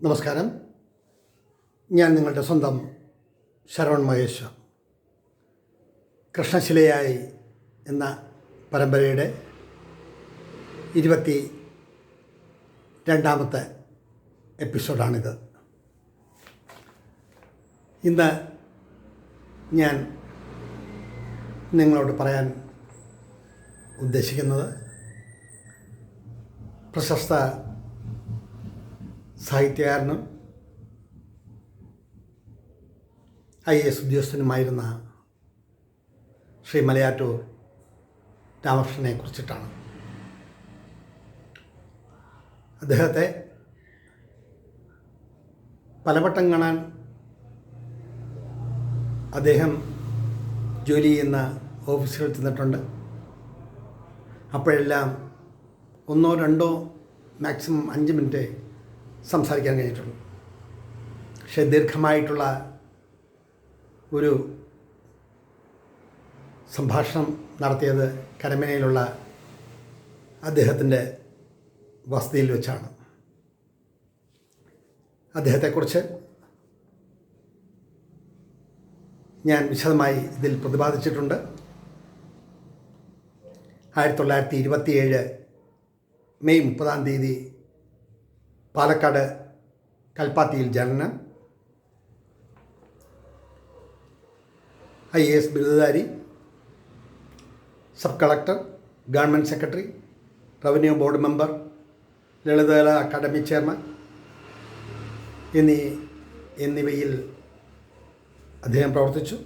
നമസ്കാരം. ഞാൻ നിങ്ങളുടെ സ്വന്തം ശരവൺ മഹേശ്വർ കൃഷ്ണശിലയായി എന്ന പരമ്പരയുടെ ഇരുപത്തി രണ്ടാമത്തെ എപ്പിസോഡാണിത്. ഇന്ന് ഞാൻ നിങ്ങളോട് പറയാൻ ഉദ്ദേശിക്കുന്നത് പ്രശസ്ത സാഹിത്യകാരനും ഐ എസ് ഉദ്യോഗസ്ഥനുമായിരുന്ന ശ്രീ മലയാറ്റൂർ രാമകൃഷ്ണനെ കുറിച്ചിട്ടാണ്. അദ്ദേഹത്തെ പലവട്ടം കാണാൻ അദ്ദേഹം ജോലി ചെയ്യുന്ന ഓഫീസുകൾ ചെന്നിട്ടുണ്ട്. അപ്പോഴെല്ലാം ഒന്നോ രണ്ടോ മാക്സിമം അഞ്ച് മിനിറ്റ് സംസാരിക്കാൻ കഴിഞ്ഞിട്ടുള്ളൂ പക്ഷേ ദീർഘമായിട്ടുള്ള ഒരു സംഭാഷണം നടത്തിയത് കരമനയിലുള്ള അദ്ദേഹത്തിന്റെ വസതിയിൽ വെച്ചാണ്. അദ്ദേഹത്തെക്കുറിച്ച് ഞാൻ വിശദമായി ഇതിൽ പ്രതിപാദിച്ചിട്ടുണ്ട്. ആയിരത്തി തൊള്ളായിരത്തി ഇരുപത്തിയേഴ് മെയ് മുപ്പതാം തീയതി പാലക്കാട് കൽപ്പാത്തിയിൽ ജനനം. I A S ബിരുദധാരി sub collector government secretary revenue board member Lalithakala Akademi chairman എന്നീ എന്നിവയിൽ അദ്ദേഹം പ്രവർത്തിച്ചു.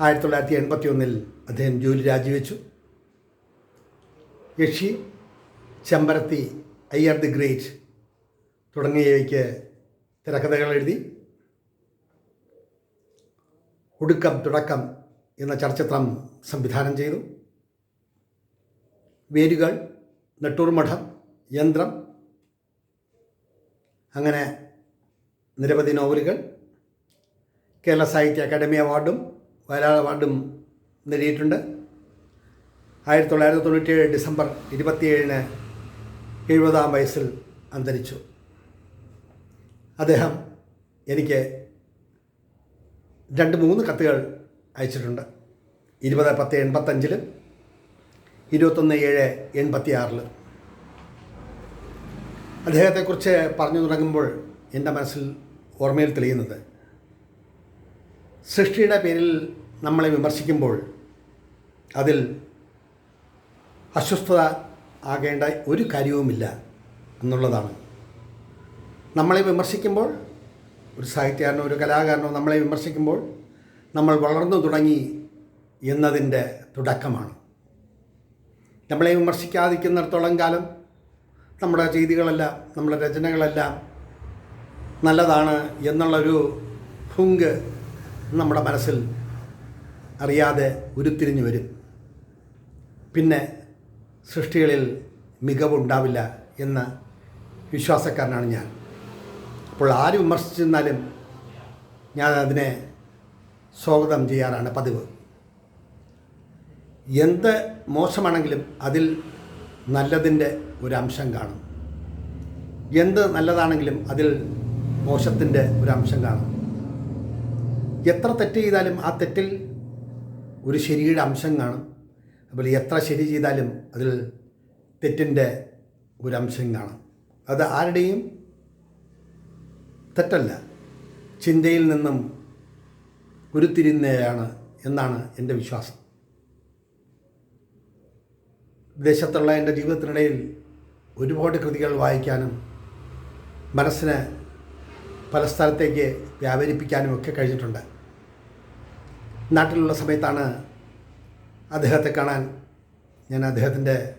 ആയിരത്തി തൊള്ളായിരത്തി എൺപത്തി ഒന്നിൽ അദ്ദേഹം ജോലി രാജിവെച്ചു. യക്ഷി ചെമ്പരത്തി അയ്യർ ദി ഗ്രേറ്റ് തുടങ്ങിയവയ്ക്ക് തിരക്കഥകൾ എഴുതി. ഒടുക്കം തുടക്കം എന്ന ചലച്ചിത്രം സംവിധാനം ചെയ്തു. വേരുകൾ നെട്ടൂർ മഠം യന്ത്രം അങ്ങനെ നിരവധി നോവലുകൾ കേരള സാഹിത്യ അക്കാദമി അവാർഡും വയലാർ അവാർഡും നേടിയിട്ടുണ്ട്. ആയിരത്തി തൊള്ളായിരത്തി തൊണ്ണൂറ്റിയേഴ് ഡിസംബർ ഇരുപത്തിയേഴിന് എഴുപതാം വയസ്സിൽ അന്തരിച്ചു. അദ്ദേഹം എനിക്ക് രണ്ട് മൂന്ന് കത്തുകൾ അയച്ചിട്ടുണ്ട്. ഇരുപത് പത്ത് എൺപത്തഞ്ചിൽ ഇരുപത്തൊന്ന് ഏഴ് എൺപത്തി ആറിൽ അദ്ദേഹത്തെക്കുറിച്ച് പറഞ്ഞു തുടങ്ങുമ്പോൾ എന്റെ മനസ്സിൽ ഓർമ്മയിൽ തെളിയുന്നത് സൃഷ്ടിയുടെ പേരിൽ നമ്മളെ വിമർശിക്കുമ്പോൾ അതിൽ അസ്വസ്ഥത ആകേണ്ട ഒരു കാര്യവുമില്ല എന്നുള്ളതാണ്. നമ്മളെ വിമർശിക്കുമ്പോൾ ഒരു സാഹിത്യകാരനോ ഒരു കലാകാരനോ നമ്മളെ വിമർശിക്കുമ്പോൾ നമ്മൾ വളർന്നു തുടങ്ങി എന്നതിന്റെ തുടക്കമാണ്. നമ്മളെ വിമർശിക്കാതിരിക്കുന്നിടത്തോളം കാലം നമ്മുടെ ചെയ്തികളെല്ലാം നമ്മുടെ രചനകളെല്ലാം നല്ലതാണ് എന്നുള്ളൊരു ഹുങ്ക് നമ്മുടെ മനസ്സിൽ അറിയാതെ ഉരുത്തിരിഞ്ഞു വരും. പിന്നെ സൃഷ്ടികളിൽ മികവുണ്ടാവില്ല എന്ന വിശ്വാസക്കാരനാണ് ഞാൻ. അപ്പോൾ ആര് വിമർശിച്ചിരുന്നാലും ഞാൻ അതിനെ സ്വാഗതം ചെയ്യാറാണ് പതിവ്. എന്ത് മോശമാണെങ്കിലും അതിൽ നല്ലതിന്റെ ഒരു അംശം കാണും. എന്ത് നല്ലതാണെങ്കിലും അതിൽ മോശത്തിന്റെ ഒരു അംശം കാണും. എത്ര തെറ്റ് ചെയ്താലും ആ തെറ്റിൽ ഒരു ശരിയുടെ അംശം കാണും. അതുപോലെ എത്ര ശരി ചെയ്താലും അതിൽ തെറ്റിന്റെ ഒരു അംശം കാണും. അത് ആരുടെയും തെറ്റല്ല. ചിന്തയിൽ നിന്നും ഉരുത്തിരിയുന്നതാണ് എന്നാണ് എന്റെ വിശ്വാസം. വിദേശത്തുള്ള എന്റെ ജീവിതത്തിനിടയിൽ ഒരുപാട് കൃതികൾ വായിക്കാനും മനസ്സിനെ പല സ്ഥലത്തേക്ക് വ്യാപരിപ്പിക്കാനും ഒക്കെ കഴിഞ്ഞിട്ടുണ്ട്. നാട്ടിലുള്ള സമയത്താണ് അദ്ദേഹത്തെ കാണാൻ ഞാൻ അദ്ദേഹത്തിന്റെ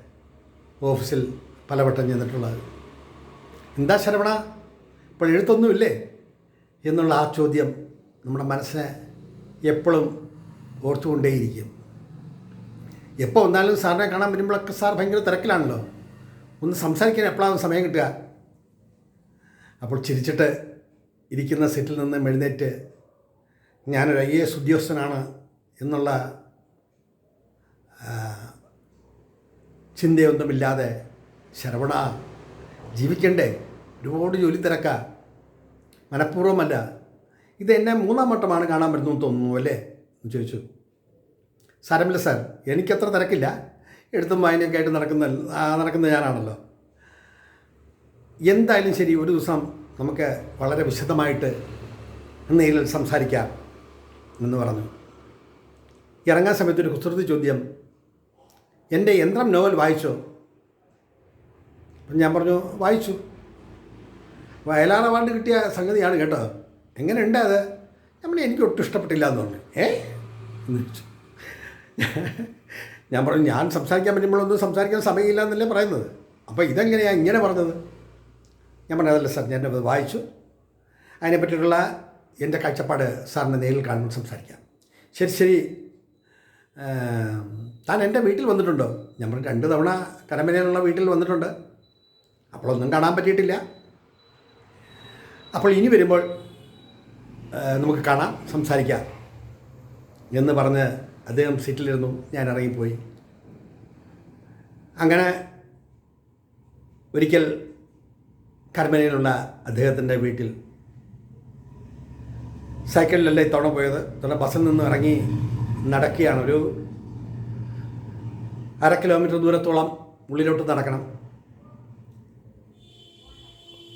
ഓഫീസിൽ പലവട്ടം ചെന്നിട്ടുള്ളത്. എന്താ ശരവണ? ഇപ്പോൾ എഴുത്തൊന്നുമില്ലേ? എന്നുള്ള ആ ചോദ്യം നമ്മുടെ മനസ്സിനെ എപ്പോഴും ഓർത്തുകൊണ്ടേയിരിക്കും. എപ്പോൾ വന്നാലും സാറിനെ കാണാൻ വരുമ്പോഴൊക്കെ സാർ ഭയങ്കര തിരക്കിലാണല്ലോ. ഒന്ന് സംസാരിക്കാൻ എപ്പോഴാണ് സമയം കിട്ടുക? അപ്പോൾ ചിരിച്ചിട്ട് ഇരിക്കുന്ന സീറ്റിൽ നിന്ന് എഴുന്നേറ്റ് ഞാനൊരു ഐ എ എസ് ഉദ്യോഗസ്ഥനാണ് എന്നുള്ള ചിന്തയൊന്നുമില്ലാതെ ശരവണ ജീവിക്കണ്ടേ? ഒരുപാട് ജോലി തിരക്ക. മനഃപൂർവമല്ല. ഇത് എന്നെ മൂന്നാം വട്ടമാണ് കാണാൻ പറ്റുന്നു തോന്നുന്നു അല്ലേ? എന്ന് ചോദിച്ചു. സാരമില്ല സാർ. എനിക്കത്ര തിരക്കില്ല. എഴുത്തും വായനയൊക്കെ ആയിട്ട് നടക്കുന്ന നടക്കുന്ന ഞാനാണല്ലോ. എന്തായാലും ശരി ഒരു ദിവസം നമുക്ക് വളരെ വിശദമായിട്ട് നേരിൽ സംസാരിക്കാം എന്ന് പറഞ്ഞു. ഇറങ്ങാൻ സമയത്ത് ഒരു കുസൃതി ചോദ്യം എന്റെ യന്ത്രം നോവൽ വായിച്ചോ? അപ്പം ഞാൻ പറഞ്ഞു വായിച്ചു. വയലാർ അവാർഡ് കിട്ടിയ സംഗതിയാണ് കേട്ടോ. എങ്ങനെയുണ്ട് അത്? നമ്മൾ എനിക്ക് ഒട്ടും ഇഷ്ടപ്പെട്ടില്ല എന്ന് പറഞ്ഞു. ഏ? എന്ന് ഞാൻ പറഞ്ഞു ഞാൻ സംസാരിക്കാൻ പറ്റുമ്പോഴൊന്നും സംസാരിക്കാൻ സമയമില്ല എന്നല്ലേ പറയുന്നത്. അപ്പോൾ ഇതെങ്ങനെയാണ് ഇങ്ങനെ പറഞ്ഞത്? ഞാൻ പറഞ്ഞു അതല്ല സാർ ഞാൻ വായിച്ചു. അതിനെപ്പറ്റിയിട്ടുള്ള എന്റെ കാഴ്ചപ്പാട് സാറിന് നേരിൽ കാണുമ്പോൾ സംസാരിക്കാം. ശരി ശരി. താൻ എന്റെ വീട്ടിൽ വന്നിട്ടുണ്ടോ? ഞാൻ പറഞ്ഞു രണ്ട് തവണ കരമനയിലുള്ള വീട്ടിൽ വന്നിട്ടുണ്ട്. അപ്പോഴൊന്നും കാണാൻ പറ്റിയിട്ടില്ല. അപ്പോൾ ഇനി വരുമ്പോൾ നമുക്ക് കാണാം സംസാരിക്കാം എന്ന് പറഞ്ഞ് അദ്ദേഹം സീറ്റിലിരുന്നു ഞാൻ ഇറങ്ങിപ്പോയി. അങ്ങനെ ഒരിക്കൽ കർമ്മനയിലുള്ള അദ്ദേഹത്തിന്റെ വീട്ടിൽ സൈക്കിളിലല്ലേ ഇത്തവണ പോയത്? ഇത്തവണ ബസ്സിൽ നിന്ന് ഇറങ്ങി നടക്കുകയാണ്. ഒരു അര കിലോമീറ്റർ ദൂരത്തോളം ഉള്ളിലോട്ട് നടക്കണം.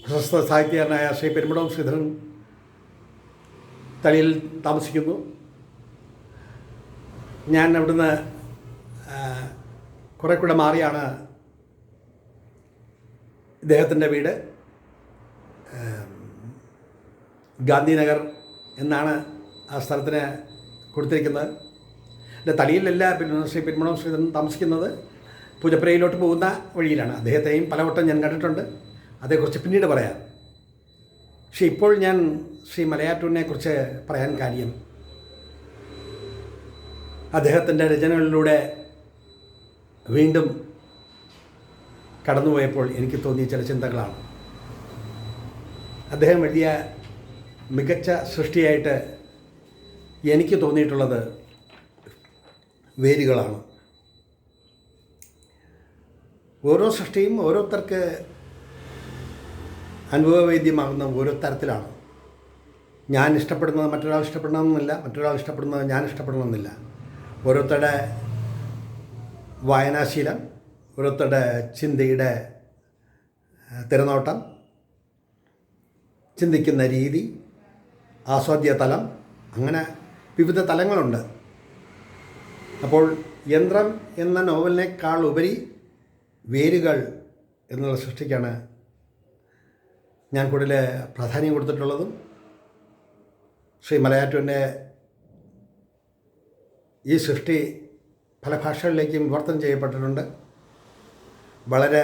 പ്രശസ്ത സാഹിത്യകാരനായ ശ്രീ പെരുമ്പടം ശ്രീധരൻ തളിയിൽ താമസിക്കുന്നു. ഞാൻ അവിടുന്ന് കുറേ കൂടെ മാറിയാണ് ഇദ്ദേഹത്തിന്റെ വീട്. ഗാന്ധിനഗർ എന്നാണ് ആ സ്ഥലത്തിന് കൊടുത്തിരിക്കുന്നത്. എന്റെ തലയിലല്ല പിന്നെ ശ്രീ പെരുമണം ശ്രീധരൻ താമസിക്കുന്നത് പൂജപ്പുരയിലോട്ട് പോകുന്ന വഴിയിലാണ്. അദ്ദേഹത്തെയും പലവട്ടം ഞാൻ കണ്ടിട്ടുണ്ട്. അതേക്കുറിച്ച് പിന്നീട് പറയാം. പക്ഷെ ഇപ്പോൾ ഞാൻ ശ്രീ മലയാറ്റൂരിനെ കുറിച്ച് പറയാൻ കാര്യം. അദ്ദേഹത്തിന്റെ രചനകളിലൂടെ വീണ്ടും കടന്നുപോയപ്പോൾ എനിക്ക് തോന്നിയ ചില ചിന്തകളാണ്. അദ്ദേഹം എഴുതിയ മികച്ച സൃഷ്ടിയായിട്ട് എനിക്ക് തോന്നിയിട്ടുള്ളത് വേരുകളാണ്. ഓരോ സൃഷ്ടിയും ഓരോരുത്തർക്ക് അനുഭവവേദ്യമാകുന്ന ഓരോ തരത്തിലാണ്. ഞാൻ ഇഷ്ടപ്പെടുന്നത് മറ്റൊരാൾ ഇഷ്ടപ്പെടണമെന്നില്ല മറ്റൊരാൾ ഇഷ്ടപ്പെടുന്നത് ഞാൻ ഇഷ്ടപ്പെടണമെന്നില്ല. ഓരോരുത്തരുടെ വായനാശീലം ഓരോരുത്തരുടെ ചിന്തയുടെ തിരനോട്ടം ചിന്തിക്കുന്ന രീതി ആസ്വാദ്യ തലം അങ്ങനെ വിവിധ തലങ്ങളുണ്ട്. അപ്പോൾ യന്ത്രം എന്ന നോവലിനേക്കാൾ ഉപരി വേരുകൾ എന്നുള്ള സൃഷ്ടിക്കാണ് ഞാൻ കൂടുതൽ പ്രാധാന്യം കൊടുത്തിട്ടുള്ളതും ശ്രീ മലയാറ്റൂരിന്റെ ഈ സൃഷ്ടി പല ഭാഷകളിലേക്കും വിവർത്തനം ചെയ്യപ്പെട്ടിട്ടുണ്ട്. വളരെ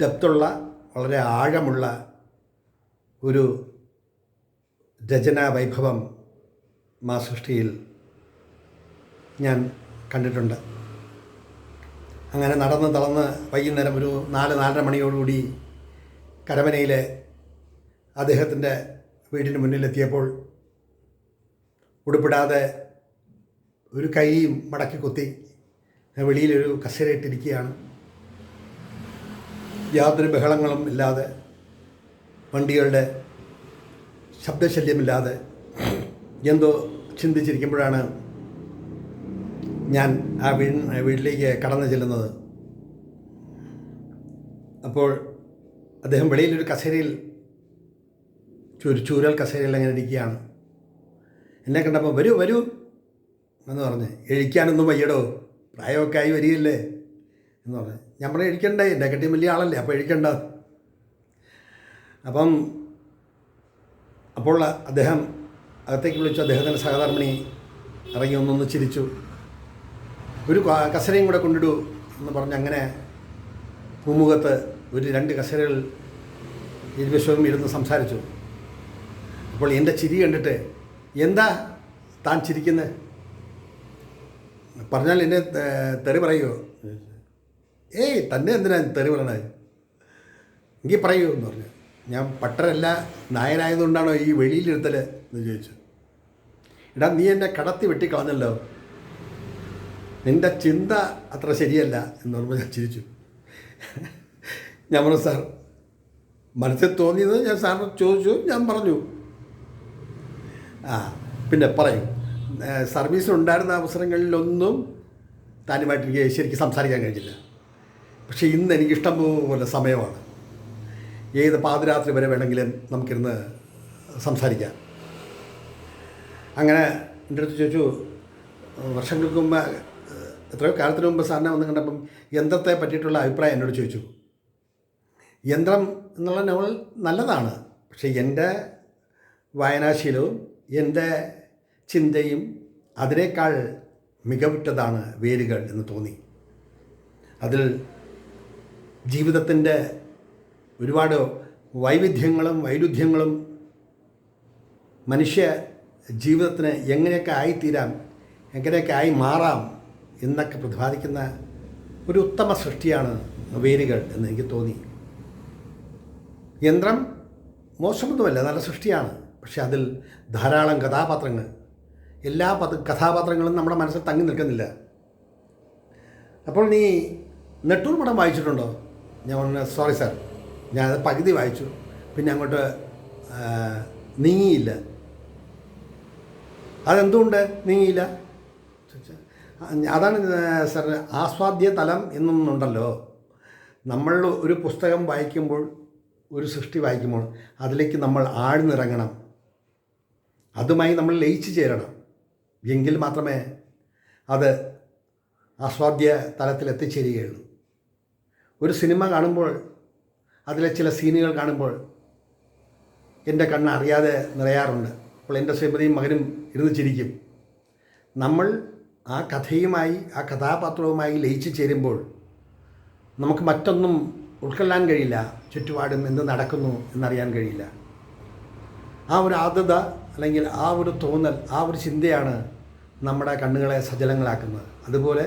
ഡെപ്തുള്ള വളരെ ആഴമുള്ള ഒരു രചനാ വൈഭവം മാ സൃഷ്ടിയിൽ ഞാൻ കണ്ടിട്ടുണ്ട്. അങ്ങനെ നടന്ന് തളർന്ന് വൈകുന്നേരം ഒരു നാല് നാലര മണിയോടുകൂടി കരമനയിലെ അദ്ദേഹത്തിന്റെ വീടിന് മുന്നിലെത്തിയപ്പോൾ ഉടുപ്പിടാതെ ഒരു കൈയും മടക്കി കുത്തി വെളിയിലൊരു കസേരയിട്ടിരിക്കുകയാണ് യാതൊരു ബഹളങ്ങളും ഇല്ലാതെ വണ്ടികളുടെ ശബ്ദശല്യമില്ലാതെ എന്തോ ചിന്തിച്ചിരിക്കുമ്പോഴാണ് ഞാൻ ആ വീ വീട്ടിലേക്ക് കടന്നു ചെല്ലുന്നത്. അപ്പോൾ അദ്ദേഹം വെളിയിലൊരു കസേരയിൽ ഒരു ചൂരൽ കസേരയിൽ അങ്ങനെ ഇരിക്കുകയാണ്. എന്നെ കണ്ടപ്പോൾ വരൂ വരൂ എന്ന് പറഞ്ഞ് എഴിക്കാനൊന്നും വയ്യടോ പ്രായമൊക്കെ ആയി വരികയല്ലേ? എന്ന് പറഞ്ഞു ഞാൻ പറഞ്ഞു എഴിക്കണ്ടേ എന്റെ കട്ടി വലിയ ആളല്ലേ അപ്പോൾ എഴിക്കണ്ട. അപ്പം അപ്പോൾ അദ്ദേഹം അകത്തേക്ക് വിളിച്ചു അദ്ദേഹത്തിന്റെ സഹധർമ്മിണി ഇറങ്ങി ഒന്നൊന്ന് ചിരിച്ചു. ഒരു കസരയും കൂടെ കൊണ്ടിടൂ എന്ന് പറഞ്ഞ് അങ്ങനെ പൂമുഖത്ത് ഒരു രണ്ട് കസരകൾ ഇരുവശവും ഇരുന്ന് സംസാരിച്ചു. അപ്പോൾ എന്റെ ചിരി കണ്ടിട്ട് എന്താ താൻ ചിരിക്കുന്നത് പറഞ്ഞാൽ എന്നെ തെറി പറയുമോ ഏയ് തന്നെ എന്തിനാ തെറി പറയണത് എങ്കിൽ പറയൂ എന്ന് പറഞ്ഞു. ഞാൻ പട്ടരല്ല നായനായതുകൊണ്ടാണോ ഈ വെളിയിലിരുത്തൽ എന്ന് ചോദിച്ചു. എടാ നീ എന്നെ കടത്തി വെട്ടിക്കളഞ്ഞല്ലോ. നിന്റെ ചിന്ത അത്ര ശരിയല്ല എന്ന് പറയുമ്പോൾ ഞാൻ ചിരിച്ചു. ഞാൻ പറഞ്ഞു സാർ മനസ്സിൽ തോന്നിയത് ഞാൻ സാറിനോട് ചോദിച്ചു ഞാൻ പറഞ്ഞു. ആ പിന്നെ പറയൂ സർവീസിലുണ്ടായിരുന്ന അവസരങ്ങളിലൊന്നും താനുമായിട്ട് എനിക്ക് ശരിക്കും സംസാരിക്കാൻ കഴിഞ്ഞില്ല. പക്ഷേ ഇന്ന് എനിക്ക് ഇഷ്ടം പോലെ സമയമാണ്. ഏത് പാതിരാത്രി വരെ വേണമെങ്കിലും നമുക്കിരുന്ന് സംസാരിക്കാം. അങ്ങനെ എന്റെ അടുത്ത് ചോദിച്ചു വർഷങ്ങൾക്ക് മുമ്പ് എത്രയോ കാലത്തിന് മുമ്പ് സാറിനെ വന്ന് കണ്ടപ്പം യന്ത്രത്തെ പറ്റിയിട്ടുള്ള അഭിപ്രായം എന്നോട് ചോദിച്ചു. യന്ത്രം എന്നുള്ള നോവൽ നല്ലതാണ് പക്ഷേ എന്റെ വായനാശീലവും എന്റെ ചിന്തയും അതിനേക്കാൾ മികവുറ്റതാണ് വേരുകൾ എന്ന് തോന്നി. അതിൽ ജീവിതത്തിന്റെ ഒരുപാട് വൈവിധ്യങ്ങളും വൈരുദ്ധ്യങ്ങളും മനുഷ്യ ജീവിതത്തിന് എങ്ങനെയൊക്കെ ആയിത്തീരാം എങ്ങനെയൊക്കെ ആയി മാറാം എന്നൊക്കെ പ്രതിപാദിക്കുന്ന ഒരു ഉത്തമ സൃഷ്ടിയാണ് വേരുകൾ എന്ന് എനിക്ക് തോന്നി. യന്ത്രം മോശമൊന്നുമല്ല നല്ല സൃഷ്ടിയാണ്. പക്ഷെ അതിൽ ധാരാളം കഥാപാത്രങ്ങൾ. എല്ലാ പത കഥാപാത്രങ്ങളും നമ്മുടെ മനസ്സിൽ തങ്ങി നിൽക്കുന്നില്ല. അപ്പോൾ നീ നെട്ടൂർ പടം വായിച്ചിട്ടുണ്ടോ? ഞാൻ സോറി സാർ ഞാനത് പകുതി വായിച്ചു. പിന്നെ അങ്ങോട്ട് നീങ്ങിയില്ല. അതെന്തുകൊണ്ട് നീങ്ങിയില്ല? അതാണ് സാർ ആസ്വാദ്യ തലം എന്നൊന്നുണ്ടല്ലോ. നമ്മൾ ഒരു പുസ്തകം വായിക്കുമ്പോൾ ഒരു സൃഷ്ടി വായിക്കുമ്പോൾ അതിലേക്ക് നമ്മൾ ആഴ്ന്നിറങ്ങണം. അതുമായി നമ്മൾ ലയിച്ചു ചേരണം. എങ്കിൽ മാത്രമേ അത് ആസ്വാദ്യ തലത്തിൽ എത്തിച്ചേരുകയുള്ളൂ. ഒരു സിനിമ കാണുമ്പോൾ അതിലെ ചില സീനുകൾ കാണുമ്പോൾ എന്റെ കണ്ണ് അറിയാതെ നിറയാറുണ്ട്. അപ്പോൾ എന്റെ ശ്രീമതിയും മകനും ഇരുന്ന് ചിരിക്കും. നമ്മൾ ആ കഥയുമായി ആ കഥാപാത്രവുമായി ലയിച്ചു ചേരുമ്പോൾ നമുക്ക് മറ്റൊന്നും ഉൾക്കൊള്ളാൻ കഴിയില്ല ചുറ്റുപാടും എന്ത് നടക്കുന്നു എന്നറിയാൻ കഴിയില്ല. ആ ഒരു ആദ്യത അല്ലെങ്കിൽ ആ ഒരു തോന്നൽ ആ ഒരു ചിന്തയാണ് നമ്മുടെ കണ്ണുകളെ സജലങ്ങളാക്കുന്നത്. അതുപോലെ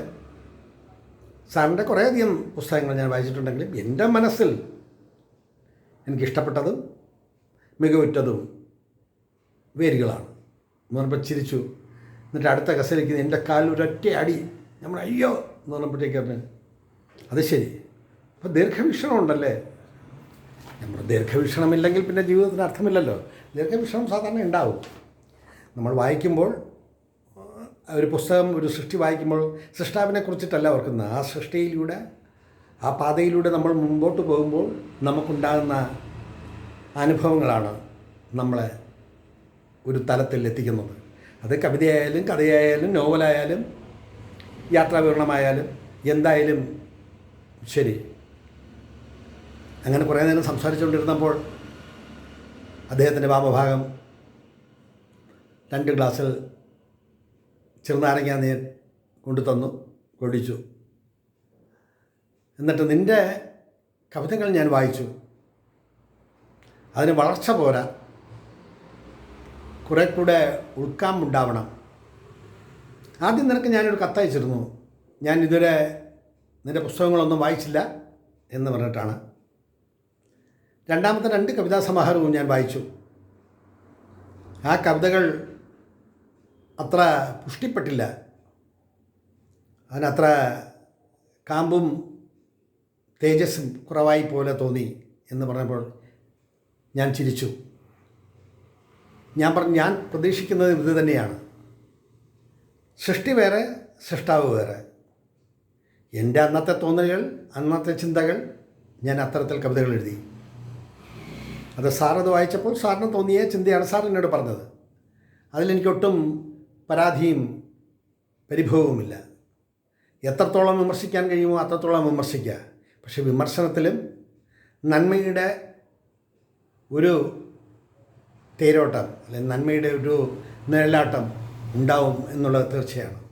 സാറിന്റെ കുറേയധികം പുസ്തകങ്ങൾ ഞാൻ വായിച്ചിട്ടുണ്ടെങ്കിലും എന്റെ മനസ്സിൽ എനിക്കിഷ്ടപ്പെട്ടതും മികവുറ്റതും വേരുകളാണ്. എന്ന് പറയുമ്പോൾ ചിരിച്ചു എന്നിട്ട് അടുത്ത കസലേക്ക് എന്റെ കാലിൽ ഒരൊറ്റ അടി. നമ്മൾ അയ്യോ എന്ന് പറഞ്ഞപ്പോഴത്തേക്കാണ് അത് ശരി. അപ്പോൾ ദീർഘവീക്ഷണം ഉണ്ടല്ലേ? നമ്മൾ ദീർഘവീക്ഷണമില്ലെങ്കിൽ പിന്നെ ജീവിതത്തിന് അർത്ഥമില്ലല്ലോ. ദീർഘവീക്ഷണം സാധാരണ ഉണ്ടാവും. നമ്മൾ വായിക്കുമ്പോൾ ഒരു പുസ്തകം ഒരു സൃഷ്ടി വായിക്കുമ്പോൾ സൃഷ്ടാവിനെ കുറിച്ചിട്ടല്ല ഓർക്കുന്നത്. ആ സൃഷ്ടിയിലൂടെ ആ പാതയിലൂടെ നമ്മൾ മുമ്പോട്ട് പോകുമ്പോൾ നമുക്കുണ്ടാകുന്ന അനുഭവങ്ങളാണ് നമ്മളെ ഒരു തലത്തിൽ എത്തിക്കുന്നത്. അത് കവിതയായാലും കഥയായാലും നോവലായാലും യാത്രാവിവരണമായാലും എന്തായാലും ശരി. അങ്ങനെ കുറേ നേരം സംസാരിച്ചുകൊണ്ടിരുന്നപ്പോൾ അദ്ദേഹത്തിന്റെ വാമഭാഗം രണ്ട് ഗ്ലാസ്സിൽ ചെറുനാരങ്ങ നീർ കൊണ്ടു തന്നു കൊടിച്ചു. എന്നിട്ട് നിന്റെ കവിതകൾ ഞാൻ വായിച്ചു. അതിന് വളർച്ച പോരാ. കുറെ കൂടെ ഉണ്ടാവണം. ആദ്യം നിനക്ക് ഞാനൊരു കത്തയച്ചിരുന്നു ഞാൻ ഇതുവരെ നിന്റെ പുസ്തകങ്ങളൊന്നും വായിച്ചില്ല എന്ന് പറഞ്ഞിട്ടാണ്. രണ്ടാമത്തെ രണ്ട് കവിതാ സമാഹാരവും ഞാൻ വായിച്ചു. ആ കവിതകൾ അത്ര പുഷ്ടിപ്പെട്ടില്ല. അതിനത്ര കാമ്പും തേജസ്സും കുറവായി പോലെ തോന്നി എന്ന് പറഞ്ഞപ്പോൾ ഞാൻ ചിരിച്ചു. ഞാൻ പറഞ്ഞു ഞാൻ പ്രതീക്ഷിക്കുന്നത് ഇത് തന്നെയാണ്. സൃഷ്ടി വേറെ സൃഷ്ടാവ് വേറെ. എന്റെ അന്നത്തെ തോന്നലുകൾ അന്നത്തെ ചിന്തകൾ ഞാൻ അത്തരത്തിൽ കവിതകൾ എഴുതി. അത് സാറത് വായിച്ചപ്പോൾ സാറിന് തോന്നിയ ചിന്തയാണ് സാർ എന്നോട് പറഞ്ഞത്. അതിലെനിക്കൊട്ടും പരാതിയും പരിഭവവുമില്ല. എത്രത്തോളം വിമർശിക്കാൻ കഴിയുമോ അത്രത്തോളം വിമർശിക്കുക. പക്ഷേ വിമർശനത്തിലും നന്മയുടെ ഒരു തേരോട്ടം അല്ലെങ്കിൽ നന്മയുടെ ഒരു നിഴലാട്ടം ഉണ്ടാവും എന്നുള്ളത് തീർച്ചയാണ്.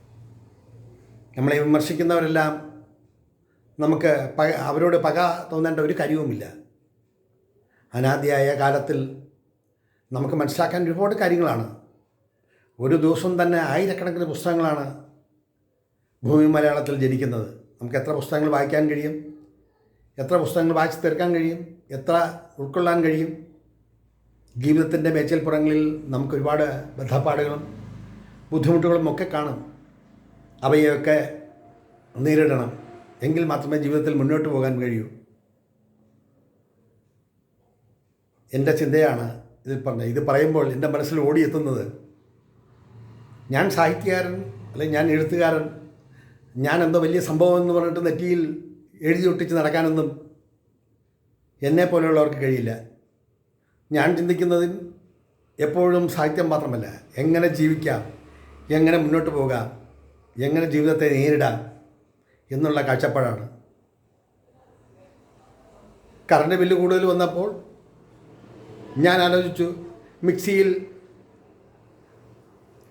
നമ്മളെ വിമർശിക്കുന്നവരെല്ലാം നമുക്ക് പക അവരോട് പക തോന്നേണ്ട ഒരു കാര്യവുമില്ല. അനാദിയായ കാലത്തിൽ നമുക്ക് മനസ്സിലാക്കാൻ ഒരുപാട് കാര്യങ്ങളാണ്. ഒരു ദിവസം തന്നെ ആയിരക്കണക്കിന് പുസ്തകങ്ങളാണ് ഭൂമി മലയാളത്തിൽ ജനിക്കുന്നത്. നമുക്ക് എത്ര പുസ്തകങ്ങൾ വായിക്കാൻ കഴിയും? എത്ര പുസ്തകങ്ങൾ വായിച്ച് തീർക്കാൻ കഴിയും? എത്ര ഉൾക്കൊള്ളാൻ കഴിയും? ജീവിതത്തിന്റെ മേച്ചൽപ്പുറങ്ങളിൽ നമുക്ക് ഒരുപാട് ബന്ധപ്പാടുകളും ബുദ്ധിമുട്ടുകളും ഒക്കെ കാണും. അവയൊക്കെ നേരിടണം. എങ്കിൽ മാത്രമേ ജീവിതത്തിൽ മുന്നോട്ട് പോകാൻ കഴിയൂ. എന്റെ ചിന്തയാണ് ഇതിൽ പറഞ്ഞത്. ഇത് പറയുമ്പോൾ എന്റെ മനസ്സിൽ ഓടിയെത്തുന്നത് ഞാൻ സാഹിത്യകാരൻ അല്ലെങ്കിൽ ഞാൻ എഴുത്തുകാരൻ ഞാൻ എന്തോ വലിയ സംഭവം എന്ന് പറഞ്ഞിട്ട് നെറ്റിയിൽ എഴുതി ഒട്ടിച്ച് നടക്കാനൊന്നും എന്നെ പോലെയുള്ളവർക്ക് കഴിയില്ല. ഞാൻ ചിന്തിക്കുന്നതിൽ എപ്പോഴും സാഹിത്യം മാത്രമല്ല. എങ്ങനെ ജീവിക്കാം എങ്ങനെ മുന്നോട്ട് പോകാം എങ്ങനെ ജീവിതത്തെ നേരിടാം എന്നുള്ള കാഴ്ചപ്പാടാണ്. കറണ്ട് ബില്ല് കൂടുതൽ വന്നപ്പോൾ ഞാൻ ആലോചിച്ചു മിക്സിയിൽ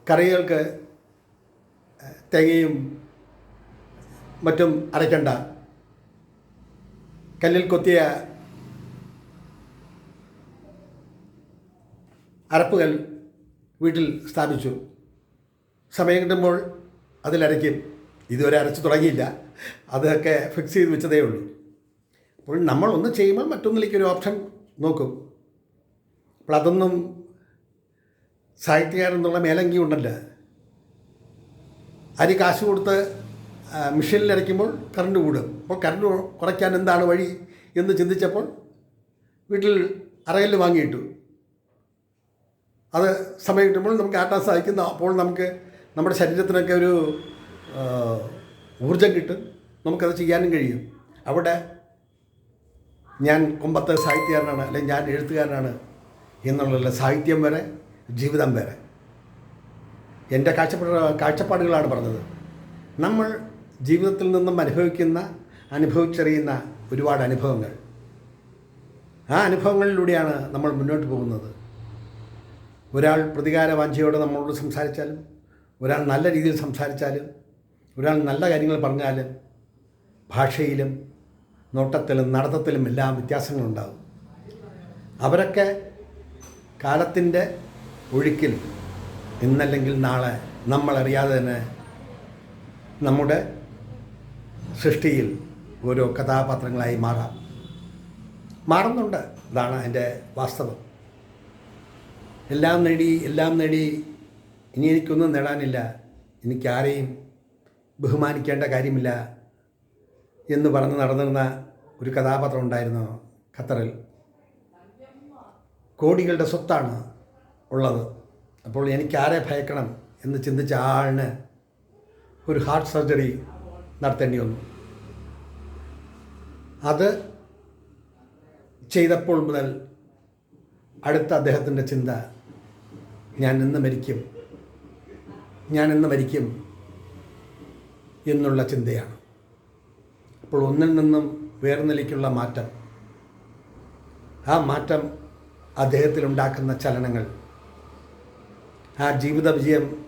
കറികൾക്ക് തേങ്ങയും മറ്റും അരയ്ക്കണ്ട. കല്ലിൽ കൊത്തിയ അരപ്പുകൾ വീട്ടിൽ സ്ഥാപിച്ചു. സമയം കിട്ടുമ്പോൾ അതിലരയ്ക്കും. ഇതുവരെ അരച്ചു തുടങ്ങിയില്ല. അതൊക്കെ ഫിക്സ് ചെയ്ത് വെച്ചതേ ഉള്ളൂ. അപ്പോൾ നമ്മൾ ഒന്ന് ചെയ്യുമ്പോൾ മറ്റൊന്നിലേക്ക് ഒരു ഓപ്ഷൻ നോക്കും. അപ്പോൾ അതൊന്നും സാഹിത്യകാരെന്നുള്ള മേലങ്കി ഉണ്ടല്ല. അരി കാശ് കൊടുത്ത് മിഷീനിൽ അരയ്ക്കുമ്പോൾ കറണ്ട് കൂടും. അപ്പോൾ കറണ്ട് കുറയ്ക്കാൻ എന്താണ് വഴി എന്ന് ചിന്തിച്ചപ്പോൾ വീട്ടിൽ അറയിൽ വാങ്ങിയിട്ടു. അത് സമയം കിട്ടുമ്പോൾ നമുക്ക് ആട്ടാൻ സാധിക്കുന്ന അപ്പോൾ നമുക്ക് നമ്മുടെ ശരീരത്തിനൊക്കെ ഒരു ഊർജം കിട്ടും. നമുക്കത് ചെയ്യാനും കഴിയും. അവിടെ ഞാൻ കൊമ്പത്തെ സാഹിത്യകാരനാണ് അല്ലെങ്കിൽ ഞാൻ എഴുത്തുകാരനാണ് എന്നുള്ളതല്ല സാഹിത്യം വരെ ജീവിതം വരെ. എന്റെ കാഴ്ചപ്പാട് കാഴ്ചപ്പാടുകളാണ് പറഞ്ഞത്. നമ്മൾ ജീവിതത്തിൽ നിന്നും അനുഭവിക്കുന്ന അനുഭവിച്ചറിയുന്ന ഒരുപാട് അനുഭവങ്ങൾ. ആ അനുഭവങ്ങളിലൂടെയാണ് നമ്മൾ മുന്നോട്ട് പോകുന്നത്. ഒരാൾ പ്രതികാര വാഞ്ചയോടെ നമ്മളോട് സംസാരിച്ചാലും ഒരാൾ നല്ല രീതിയിൽ സംസാരിച്ചാലും ഒരാൾ നല്ല കാര്യങ്ങൾ പറഞ്ഞാലും ഭാഷയിലും നോട്ടത്തിലും നടത്തത്തിലും എല്ലാം വ്യത്യാസങ്ങളുണ്ടാകും. അവരൊക്കെ കാലത്തിന്റെ ഒഴുക്കിൽ ഇന്നല്ലെങ്കിൽ നാളെ നമ്മളറിയാതെ തന്നെ നമ്മുടെ സൃഷ്ടിയിൽ ഓരോ കഥാപാത്രങ്ങളായി മാറാം. മാറുന്നുണ്ട്. ഇതാണ് അതിന്റെ വാസ്തവം. എല്ലാം നേടി എല്ലാം നേടി ഇനി എനിക്കൊന്നും നേടാനില്ല. എനിക്കാരെയും ബഹുമാനിക്കേണ്ട കാര്യമില്ല എന്ന് പറഞ്ഞ് നടന്നിരുന്ന ഒരു കഥാപാത്രം ഉണ്ടായിരുന്നു ഖത്തറിൽ. കോടികളുടെ സ്വത്താണ് ഉള്ളത്. അപ്പോൾ എനിക്കാരെ ഭയക്കണം എന്ന് ചിന്തിച്ച ആളിന് ഒരു ഹാർട്ട് സർജറി നടത്തേണ്ടി വന്നു. അത് ചെയ്തപ്പോൾ മുതൽ അടുത്ത അദ്ദേഹത്തിന്റെ ചിന്ത ഞാൻ എന്ന് മരിക്കും. ഞാൻ എന്ന് മരിക്കും എന്നുള്ള ചിന്തയാണ്. അപ്പോൾ ഒന്നിൽ നിന്നും വേർനിലയ്ക്കുള്ള മാറ്റം. ആ മാറ്റം അദ്ദേഹത്തിലുണ്ടാക്കുന്ന ചലനങ്ങൾ. ആ ജീവിത വിജയം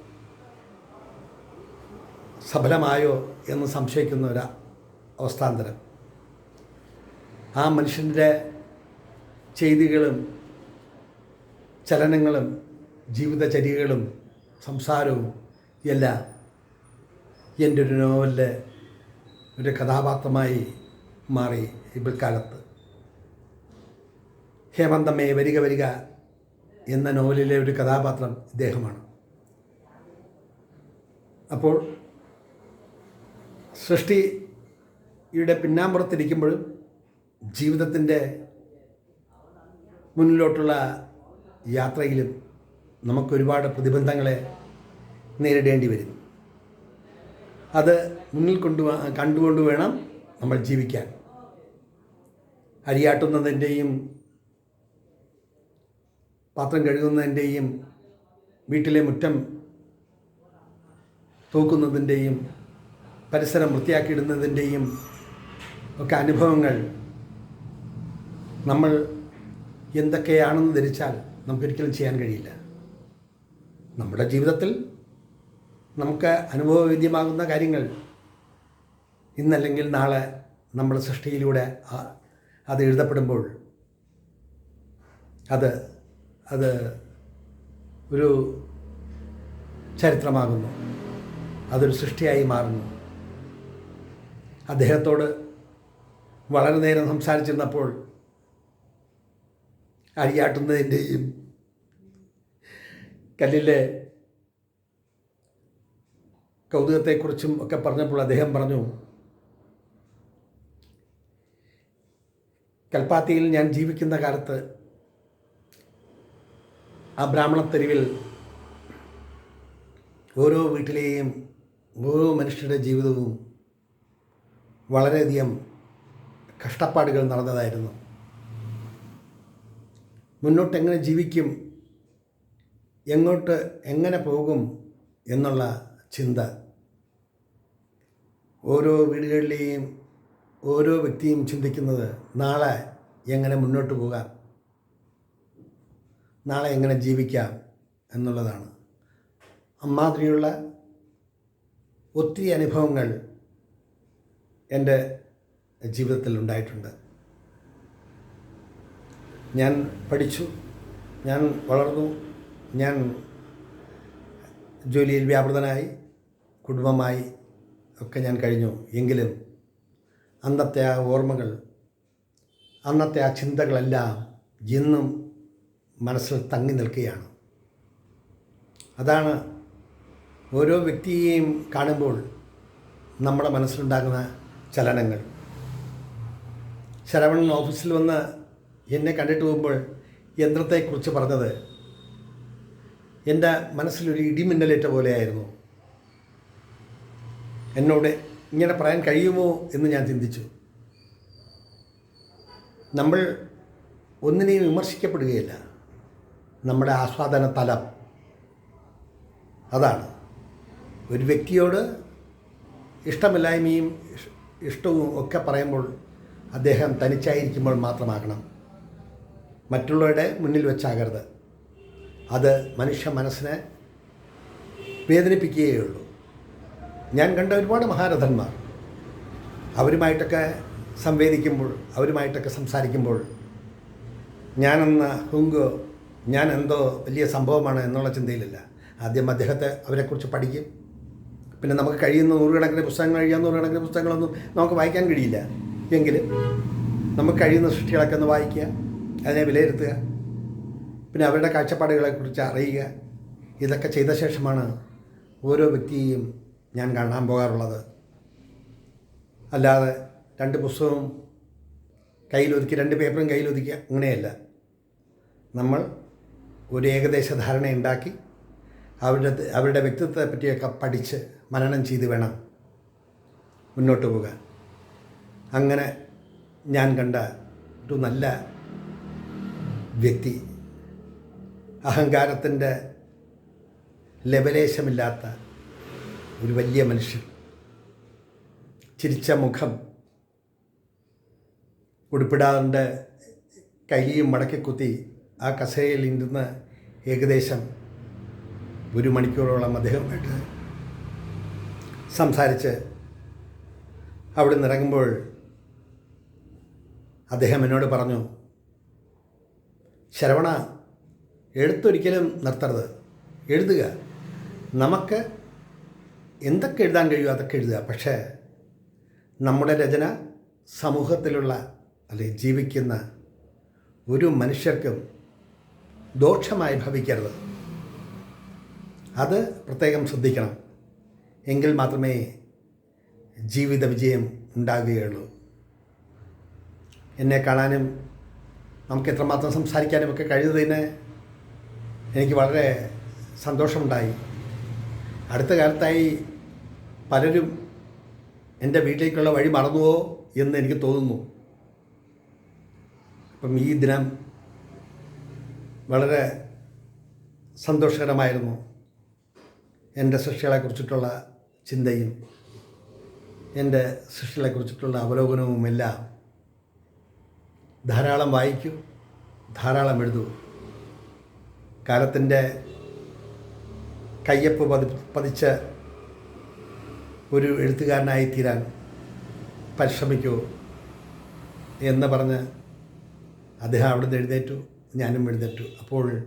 സഫലമായോ എന്ന് സംശയിക്കുന്ന ഒരു അവസ്ഥാന്തരം. ആ മനുഷ്യന്റെ ചെയ്തികളും ചലനങ്ങളും ജീവിതചര്യകളും സംസാരവും എല്ലാം എന്റെ ഒരു നോവലിലെ ഒരു കഥാപാത്രമായി മാറി ഇപ്പിൽക്കാലത്ത് ഹേമന്തമ്മയെ ഹേമന്തമ്മേ വരിക വരിക എന്ന നോവലിലെ ഒരു കഥാപാത്രം ഇദ്ദേഹമാണ്. അപ്പോൾ സൃഷ്ടിയുടെ പിന്നാമ്പുറത്തിരിക്കുമ്പോഴും ജീവിതത്തിന്റെ മുന്നിലോട്ടുള്ള യാത്രയിലും നമുക്കൊരുപാട് പ്രതിബന്ധങ്ങളെ നേരിടേണ്ടി വരുന്നു. അത് മുന്നിൽ കൊണ്ടു കണ്ടുകൊണ്ട് വേണം നമ്മൾ ജീവിക്കാൻ. അരിയാട്ടുന്നതിന്റെയും പാത്രം കഴുകുന്നതിന്റെയും വീട്ടിലെ മുറ്റം തൂക്കുന്നതിന്റെയും പരിസരം വൃത്തിയാക്കിയിടുന്നതിന്റെയും ഒക്കെ അനുഭവങ്ങൾ നമ്മൾ എന്തൊക്കെയാണെന്ന് ധരിച്ചാൽ നമുക്കൊരിക്കലും ചെയ്യാൻ കഴിയില്ല. നമ്മുടെ ജീവിതത്തിൽ നമുക്ക് അനുഭവവേദ്യമാകുന്ന കാര്യങ്ങൾ ഇന്നല്ലെങ്കിൽ നാളെ നമ്മുടെ സൃഷ്ടിയിലൂടെ അത് എഴുതപ്പെടുമ്പോൾ അത് അത് ഒരു ചരിത്രമാകുന്നു. അതൊരു സൃഷ്ടിയായി മാറുന്നു. അദ്ദേഹത്തോട് വളരെ നേരം സംസാരിച്ചിരുന്നപ്പോൾ അരിയാട്ടുന്നതിന്റെയും കല്ലിലെ കൗതുകത്തെക്കുറിച്ചും ഒക്കെ പറഞ്ഞപ്പോൾ അദ്ദേഹം പറഞ്ഞു കൽപ്പാത്തിയിൽ ഞാൻ ജീവിക്കുന്ന കാലത്ത് ആ ബ്രാഹ്മണത്തെരുവിൽ ഓരോ വീട്ടിലെയും ഓരോ മനുഷ്യരുടെ ജീവിതവും വളരെയധികം കഷ്ടപ്പാടുകൾ നടന്നതായിരുന്നു. മുന്നോട്ട് എങ്ങനെ ജീവിക്കും എങ്ങോട്ട് എങ്ങനെ പോകും എന്നുള്ള ചിന്ത. ഓരോ വീടുകളിലെയും ഓരോ വ്യക്തിയും ചിന്തിക്കുന്നത് നാളെ എങ്ങനെ മുന്നോട്ട് പോകാം നാളെ എങ്ങനെ ജീവിക്കാം എന്നുള്ളതാണ്. അമ്മാതിരിയുള്ള ഒത്തിരി അനുഭവങ്ങൾ എന്റെ ജീവിതത്തിൽ ഉണ്ടായിട്ടുണ്ട്. ഞാൻ പഠിച്ചു ഞാൻ വളർന്നു ഞാൻ ജോലിയിൽ വ്യാപൃതനായി കുടുംബമായി ഒക്കെ ഞാൻ കഴിഞ്ഞു. എങ്കിലും അന്നത്തെ ആ ഓർമ്മകൾ അന്നത്തെ ആ ചിന്തകളെല്ലാം ഇന്നും മനസ്സിൽ തങ്ങി നിൽക്കുകയാണ്. അതാണ് ഓരോ വ്യക്തിയെയും കാണുമ്പോൾ നമ്മുടെ മനസ്സിലുണ്ടാകുന്ന ചലനങ്ങൾ. ശരവണൻ ഓഫീസിൽ വന്ന് എന്നെ കണ്ടിട്ട് പോകുമ്പോൾ യന്ത്രത്തെക്കുറിച്ച് പറഞ്ഞത് എന്റെ മനസ്സിലൊരു ഇടിമിന്നലേറ്റ പോലെയായിരുന്നു. എന്നോട് ഇങ്ങനെ പറയാൻ കഴിയുമോ എന്ന് ഞാൻ ചിന്തിച്ചു. നമ്മൾ ഒന്നിനെയും വിമർശിക്കപ്പെടുകയില്ല. നമ്മുടെ ആസ്വാദന തലം അതാണ്. ഒരു വ്യക്തിയോട് ഇഷ്ടമില്ലായ്മയും ഇഷ്- ഇഷ്ടവും ഒക്കെ പറയുമ്പോൾ അദ്ദേഹം തനിച്ചായിരിക്കുമ്പോൾ മാത്രമാകണം. മറ്റുള്ളവരുടെ മുന്നിൽ വെച്ചാകരുത്. അത് മനുഷ്യ മനസ്സിനെ വേദനിപ്പിക്കുകയുള്ളൂ ഞാൻ കണ്ട ഒരുപാട് മഹാരഥന്മാർ. അവരുമായിട്ടൊക്കെ സംവേദിക്കുമ്പോൾ അവരുമായിട്ടൊക്കെ സംസാരിക്കുമ്പോൾ ഞാനെന്ന ഹുങ്കോ ഞാൻ എന്തോ വലിയ സംഭവമാണ് എന്നുള്ള ചിന്തയിലില്ല. ആദ്യം അദ്ദേഹത്തെ അവരെക്കുറിച്ച് പഠിക്കും. പിന്നെ നമുക്ക് കഴിയുന്ന നൂറുകണക്കിന് പുസ്തകങ്ങൾ കഴിയാൻ നൂറുകണക്കിന് പുസ്തകങ്ങളൊന്നും നമുക്ക് വായിക്കാൻ കഴിയില്ല. എങ്കിലും നമുക്ക് കഴിയുന്ന സൃഷ്ടികളൊക്കെ ഒന്ന് വായിക്കുക അതിനെ വിലയിരുത്തുക. പിന്നെ അവരുടെ കാഴ്ചപ്പാടുകളെക്കുറിച്ച് അറിയുക. ഇതൊക്കെ ചെയ്ത ശേഷമാണ് ഓരോ വ്യക്തിയെയും ഞാൻ കാണാൻ പോകാറുള്ളത്. അല്ലാതെ രണ്ട് പുസ്തകവും കയ്യിലൊതുക്കി രണ്ട് പേപ്പറും കയ്യിലൊതുക്കി അങ്ങനെയല്ല. നമ്മൾ ഒരു ഏകദേശ ധാരണ ഉണ്ടാക്കി അവരുടെ അവരുടെ വ്യക്തിത്വത്തെ പറ്റിയൊക്കെ പഠിച്ച് മനനം ചെയ്ത് വേണം മുന്നോട്ട് പോകാൻ. അങ്ങനെ ഞാൻ കണ്ട ഒരു നല്ല വ്യക്തി അഹങ്കാരത്തിന്റെ ലവലേശമില്ലാത്ത ഒരു വലിയ മനുഷ്യൻ. ചിരിച്ച മുഖം ഉടുപ്പിടാറിന്റെ കൈയും മടക്കിക്കുത്തി ആ കസേരയിൽ ഇരുന്ന് ഏകദേശം ഒരു മണിക്കൂറോളം അദ്ദേഹമായിട്ട് സംസാരിച്ച് അവിടെ നിന്ന് ഇറങ്ങുമ്പോൾ അദ്ദേഹം എന്നോട് പറഞ്ഞു ശരവണ എഴുത്തൊരിക്കലും നിർത്തരുത്. എഴുതുക. നമുക്ക് എന്തൊക്കെ എഴുതാൻ കഴിയുമോ അതൊക്കെ എഴുതുക. പക്ഷേ നമ്മുടെ രചന സമൂഹത്തിലുള്ള അല്ലെങ്കിൽ ജീവിക്കുന്ന ഒരു മനുഷ്യർക്കും ദോഷമായി ഭവിക്കരുത്. അത് പ്രത്യേകം ശ്രദ്ധിക്കണം. എങ്കിൽ മാത്രമേ ജീവിത വിജയം ഉണ്ടാകുകയുള്ളൂ. എന്നെ കാണാനും നമുക്ക് എത്രമാത്രം സംസാരിക്കാനും ഒക്കെ കഴിയുന്നതിന് എനിക്ക് വളരെ സന്തോഷമുണ്ടായി. അടുത്ത കാലത്തായി പലരും എന്റെ വീട്ടിലേക്കുള്ള വഴി മറന്നുവോ എന്ന് എനിക്ക് തോന്നുന്നു. അപ്പം ഈ ദിനം വളരെ സന്തോഷകരമായിരുന്നു എന്റെ സൃഷ്ടികളെക്കുറിച്ചിട്ടുള്ള ചിന്തയും എന്റെ സൃഷ്ടികളെക്കുറിച്ചിട്ടുള്ള കുറിച്ചിട്ടുള്ള അവലോകനവുമെല്ലാം. ധാരാളം വായിക്കൂ ധാരാളം എഴുതൂ. കാലത്തിന്റെ കയ്യപ്പ് പതി പതിച്ച ഒരു എഴുത്തുകാരനായി തീരാൻ പരിശ്രമിക്കൂ എന്ന് പറഞ്ഞ് അദ്ദേഹം അവിടുന്ന് എഴുന്നേറ്റു ഞാനും എഴുന്നേറ്റു. അപ്പോൾ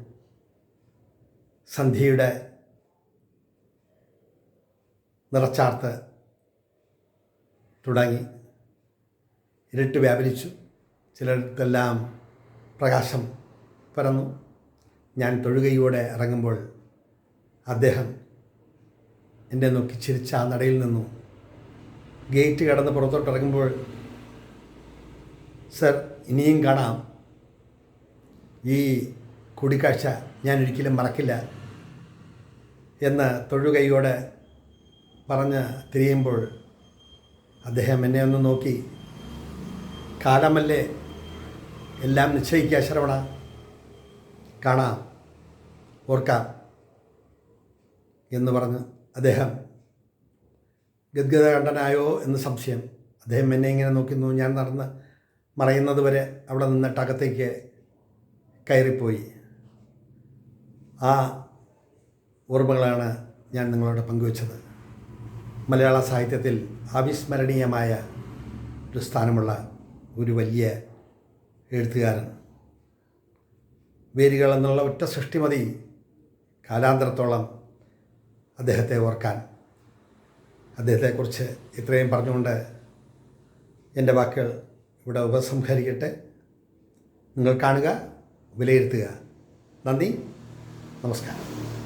സന്ധ്യയുടെ നിറച്ചാർത്ത് തുടങ്ങി. ഇരുട്ട് വ്യാപരിച്ചു ചിലർക്കെല്ലാം പ്രകാശം പരന്നു. ഞാൻ തൊഴുകയോടെ ഇറങ്ങുമ്പോൾ അദ്ദേഹം എന്നെ നോക്കി ചിരിച്ച ആ നടയിൽ നിന്നു. ഗേറ്റ് കടന്ന് പുറത്തോട്ട് ഇറങ്ങുമ്പോൾ സർ ഇനിയും കാണാം. ഈ കൂടിക്കാഴ്ച ഞാൻ ഒരിക്കലും മറക്കില്ല എന്ന് തൊഴുകൈയോടെ പറഞ്ഞ് തിരിയുമ്പോൾ അദ്ദേഹം എന്നെ ഒന്ന് നോക്കി. കാലമല്ലേ? എല്ലാം നിശ്ചയിക്കുക ശ്രവണ. കാണാം. ഓർക്കാം എന്ന് പറഞ്ഞ് അദ്ദേഹം ഗദ്ഗതകണ്ഠനായോ എന്ന് സംശയം. അദ്ദേഹം എന്നെ ഇങ്ങനെ നോക്കുന്നു. ഞാൻ നടന്ന് മറയുന്നത് വരെ അവിടെ നിന്നിട്ട് അകത്തേക്ക് കയറിപ്പോയി. ആ ഓർമ്മകളാണ് ഞാൻ നിങ്ങളോട് പങ്കുവച്ചത്. മലയാള സാഹിത്യത്തിൽ അവിസ്മരണീയമായ ഒരു സ്ഥാനമുള്ള ഒരു വലിയ എഴുത്തുകാരൻ. വേരുകൾ എന്നുള്ള ഒറ്റ സൃഷ്ടി മതി. കാലാന്തരത്തോളം അദ്ദേഹത്തെ ഓർക്കാൻ. അദ്ദേഹത്തെക്കുറിച്ച് ഇത്രയും പറഞ്ഞുകൊണ്ട് എന്റെ വാക്കുകൾ ഇവിടെ ഉപസംഹരിക്കട്ടെ. നിങ്ങൾ കാണുക വിലയിരുത്തുക. നന്ദി നമസ്കാരം.